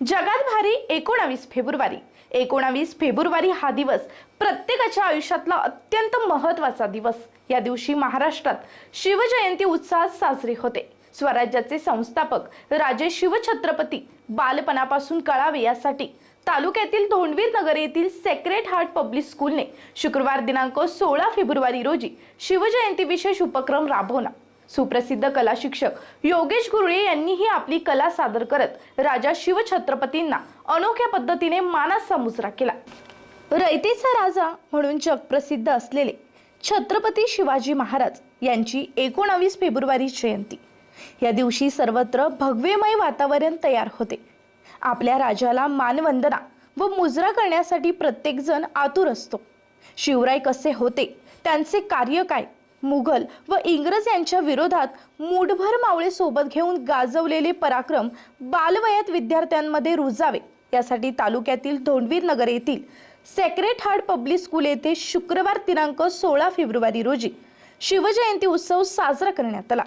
जगात भारी एकोणावीस फेब्रुवारी. एकोणावीस फेब्रुवारी हा दिवस प्रत्येकाच्या आयुष्यातला अत्यंत महत्त्वाचा दिवस. या दिवशी महाराष्ट्रात शिवजयंती उत्साहात साजरी होते. स्वराज्याचे संस्थापक राजे शिवछत्रपती बालपणापासून कळावे यासाठी तालुक्यातील धोंडवीर नगर येथील सेक्रेट हार्ट पब्लिक स्कूलने शुक्रवार दिनांक सोळा फेब्रुवारी रोजी शिवजयंती विशेष उपक्रम राबवला. सुप्रसिद्ध कला शिक्षक योगेश गुरुळे यांनीही आपली कला सादर करत राजा शिवछत्रपतींना अनोख्या पद्धतीने मानाचा मुजरा केला. रयतेचा राजा म्हणून जगप्रसिद्ध असलेले छत्रपती शिवाजी महाराज यांची एकोणावीस फेब्रुवारी जयंती. या दिवशी सर्वत्र भगवेमय वातावरण तयार होते. आपल्या राजाला मानवंदना व मुजरा करण्यासाठी प्रत्येकजण आतुर असतो. शिवराय कसे होते त्यांचे कार्य काय मुघल व इंग्रज यांच्या विरोधात मूठभर मावळे सोबत घेऊन गाजवलेले पराक्रम बालवयात विद्यार्थ्यांमध्ये रुजावे. यासाठी तालुक्यातील धोंडवीर नगर येथील सेक्रेट हार्ट पब्लिक स्कूल येथे शुक्रवार दिनांक सोळा फेब्रुवारी रोजी शिवजयंती उत्सव साजरा करण्यात आला.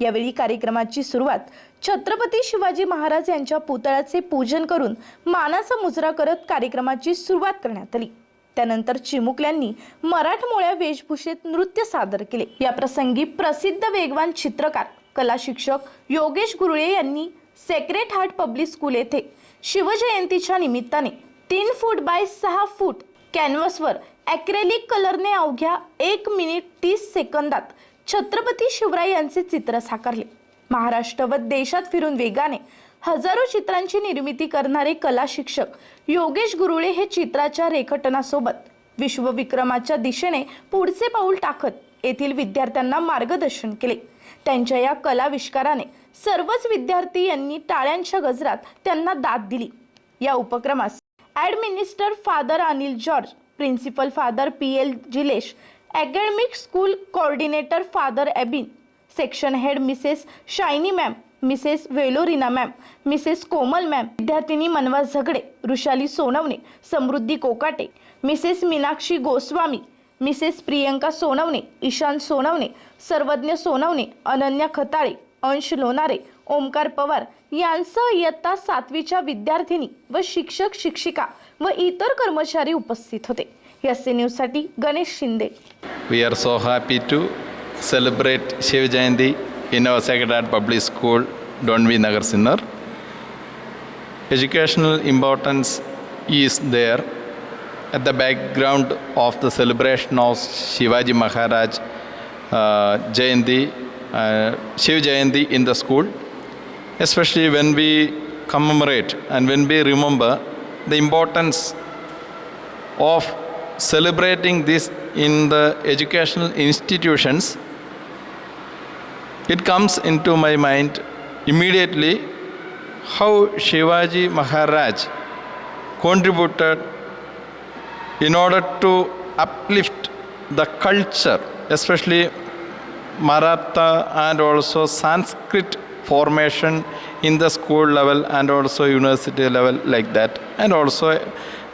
यावेळी कार्यक्रमाची सुरुवात छत्रपती शिवाजी महाराज यांच्या पुतळ्याचे पूजन करून मानाचा मुजरा करत कार्यक्रमाची सुरुवात करण्यात आली. त्यानंतर चिमुकल्यांनी मराठमोळ्या वेशभूषेत नृत्य सादर केले. या प्रसंगी प्रसिद्ध वेगवान चित्रकार कला शिक्षक योगेश गुरुळे यांनी सेक्रेट हार्ट पब्लिक स्कूल येथे शिवजयंतीच्या निमित्ताने तीन फूट बाय सहा फूट कॅनव्हसवर ॲक्रेलिक कलरने अवघ्या एक मिनिट तीस सेकंदात छत्रपती शिवराय यांचे चित्र साकारले. महाराष्ट्र व देशात फिरून वेगाने हजारो चित्रांची निर्मिती करणारे कला शिक्षक योगेश गुरुळे हे चित्राच्या रेखाटनासोबत विश्वविक्रमाच्या दिशेने पुढचे पाऊल टाकत येथील विद्यार्थ्यांना मार्गदर्शन केले. त्यांच्या या कलाविष्काराने सर्वच विद्यार्थी यांनी टाळ्यांच्या गजरात त्यांना दाद दिली. या उपक्रमास administer father Anil George principal father P L Jilesh academic school coordinator father Ebin section head Mrs Shiny ma'am Mrs Velorina ma'am Mrs Komal ma'am विद्यार्थिनी मनवा झगडे ऋषाली सोनवणे समृद्धी कोकाटे मिसेस मीनाक्षी गोस्वामी मिसेस प्रियंका सोनवणे ईशान सोनवणे सर्वज्ञ सोनवणे अनन्या खताळे अंश लोणारे ओमकार पवार यांसह इयत्ता सातवीच्या विद्यार्थिनी व शिक्षक शिक्षिका व इतर कर्मचारी उपस्थित होते. एस न्यूजसाठी Ganesh Shinde. We are so happy to celebrate Shivjayanti in our Sacred Heart Public School, Donvi Nagar Sinnar. Educational importance is there at the background of the celebration of Shivaji Maharaj uh, Jayanti, uh, Shiv Jayanti in the school, especially when we commemorate and when we remember the importance of celebrating this in the educational institutions, it comes into my mind immediately how Shivaji Maharaj contributed in order to uplift the culture, especially Maratha and also Sanskrit formation in the school level and also university level like that. And also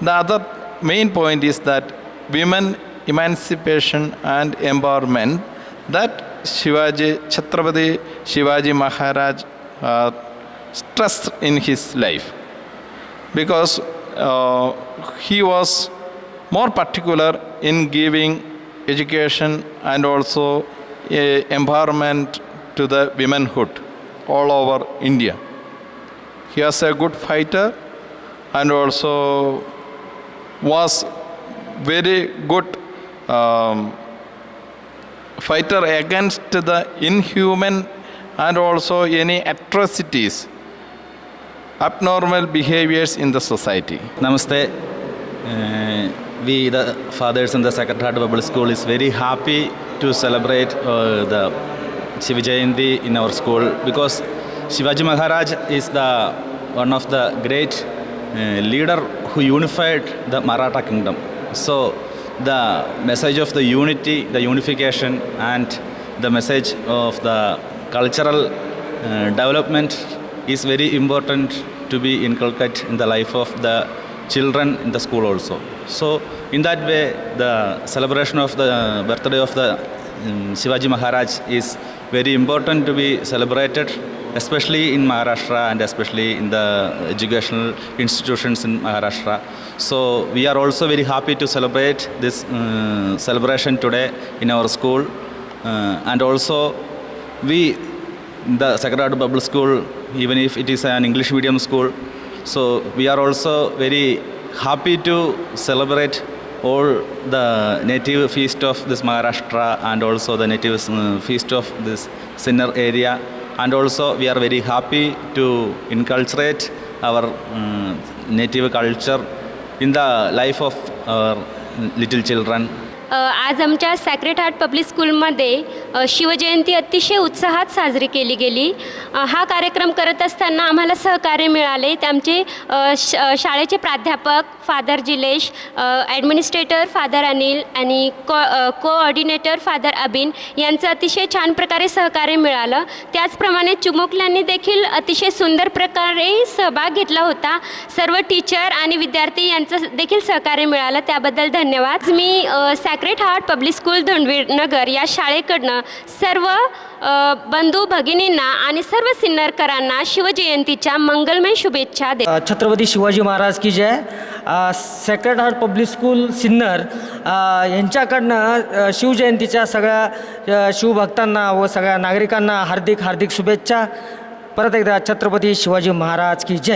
the other main point is that women emancipation and empowerment that Shivaji, Chhatrapati Shivaji Maharaj uh, stressed in his life because uh, he was more particular in giving education and also uh, empowerment to the womanhood all over India. He was a good fighter and also was very good um, fighter against the inhuman and also any atrocities, abnormal behaviors in the society. Namaste. Uh, we, the fathers in the Sacred Heart Public School, is very happy to celebrate uh, the Shiva Jayanti in our school because Shivaji Maharaj is the one of the great uh, leader who unified the Maratha kingdom. So the message of the unity, the unification, and the message of the cultural uh, development is very important to be inculcated in the life of the children in the school also. So in that way, the celebration of the birthday of the um, Shivaji Maharaj is very important to be celebrated, especially in Maharashtra and especially in the educational institutions in Maharashtra. So we are also very happy to celebrate this uh, celebration today in our school, uh, and also we, the Sacred Public School, even if it is an English medium school, so we are also very happy to celebrate all the native feast of this Maharashtra and also the native uh, feast of this Sinnar area. And also we are very happy to inculcate our um, native culture in the life of our little children. आज आमच्या सॅक्रेट heart public स्कूलमध्ये शिवजयंती अतिशय उत्साहात साजरी केली गेली. हा कार्यक्रम करत असताना आम्हाला सहकार्य मिळाले. ते आमचे श शाळेचे प्राध्यापक father Jilesh administrator father Anil आणि को कोऑर्डिनेटर फादर अबिन यांचं अतिशय छान प्रकारे सहकार्य मिळालं. त्याचप्रमाणे चुमुकल्यांनी देखील अतिशय सुंदर प्रकारे सहभाग घेतला होता. सर्व टीचर आणि विद्यार्थी यांचं देखील सहकार्य मिळालं. त्याबद्दल धन्यवाद. मी sack Sacred Heart Public School Dhanvir Nagar या शाळेकडनं सर्व बंधू भगिनींना आणि सर्व सिन्नरकरांना शिवजयंतीच्या मंगलमय शुभेच्छा दे छत्रपती शिवाजी महाराज की जय. Sacred Heart Public School Sinnar यांच्याकडनं शिवजयंतीच्या सगळ्या शिवभक्तांना व सगळ्या नागरिकांना हार्दिक हार्दिक शुभेच्छा. परत एकदा छत्रपती शिवाजी महाराज की जय.